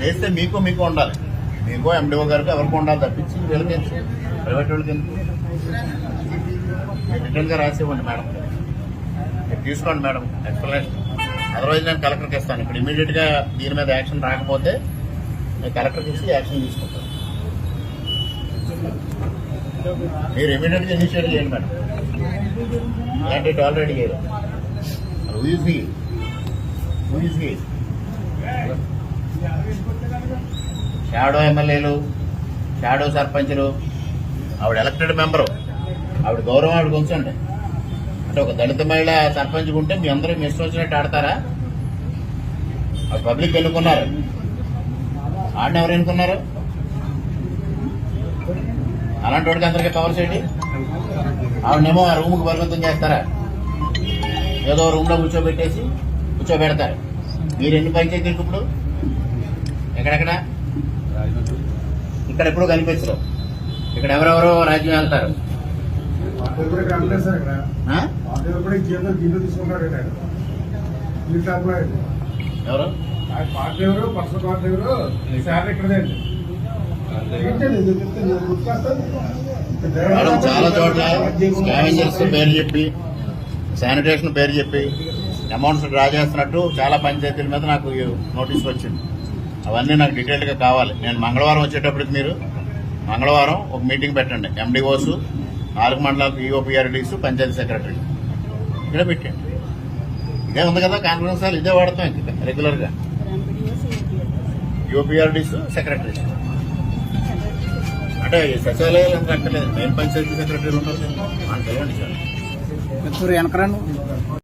చేస్తే మీకు మీకు ఉండాలి. మీకు ఎండిఓ గారికి ఎవరికి ఉండాలి తప్పించి వీళ్ళకి ప్రైవేట్ వాళ్ళకి రిటర్న్గా రాసి ఇవ్వండి మేడం. మీరు తీసుకోండి మేడం ఎక్స్ప్లెనేషన్ అదర్వైజ్ నేను కలెక్టర్కి ఇస్తాను. ఇప్పుడు ఇమీడియట్గా దీని మీద యాక్షన్ రాకపోతే నేను కలెక్టర్కి ఇచ్చి యాక్షన్ తీసుకుంటాను. మీరు ఇమీడియట్గా ఇనిషియేట్ చేయండి మేడం. ఇలాంటి ఆల్రెడీ చేయరు ఊజీ ఊజీ షాడో ఎమ్మెల్యేలు షాడో సర్పంచ్లు ఆవిడ ఎలక్టెడ్ మెంబరు ఆవిడ గౌరవం ఆవిడ ఉంచండి అంటే ఒక దళిత మహిళ సర్పంచ్ ఉంటే మీ అందరూ మీ ఇష్టం వచ్చినట్టు ఆడతారా? ఆవిడ పబ్లిక్ ఎన్నుకున్నారు? ఆడిని ఎవరు ఎన్నుకున్నారు? అలాంటి వాడికి అందరికీ కవర్ చేయండి. ఆవిడనేమో ఆ రూమ్కి పరిమితం చేస్తారా? ఏదో రూమ్లో కూర్చోబెట్టేసి కూర్చోబెడతారు. మీరు ఎన్ని పంచాయతీలకు ఇప్పుడు? ఎక్కడెక్కడ? ఇక్కడ ఎప్పుడు కనిపించరు. ఇక్కడ ఎవరెవరో రాజ్యం వెళ్తారు. ఎవరు? పార్టీ పర్సనల్ పార్టీ ఇక్కడదే అండి. చాలా చోట్ల స్కావెంజర్స్ పేరు చెప్పి శానిటేషన్ పేరు చెప్పి అమౌంట్స్ డ్రా చేస్తున్నట్టు చాలా పంచాయతీల మీద నాకు నోటీస్ వచ్చింది. అవన్నీ నాకు డీటెయిల్గా కావాలి. నేను మంగళవారం వచ్చేటప్పటికి మీరు మంగళవారం ఒక మీటింగ్ పెట్టండి. ఎండిఓస్ నాలుగు మండలాలకు ఈఓపిఆర్డీస్ పంచాయతీ సెక్రటరీ. ఇక్కడ పెట్టండి. ఇదే ఉంది కదా కాన్ఫరెన్స్ హాల్. ఇదే వాడతాం ఇంకా రెగ్యులర్గా యూపీఆర్డీస్ సెక్రటరీస్ అంటే సచివాలయాలు ఎంత అక్కర్లేదు మెయిన్ పంచాయతీ సెక్రటరీ ఉంటారు అంటే సార్. వెనకరండి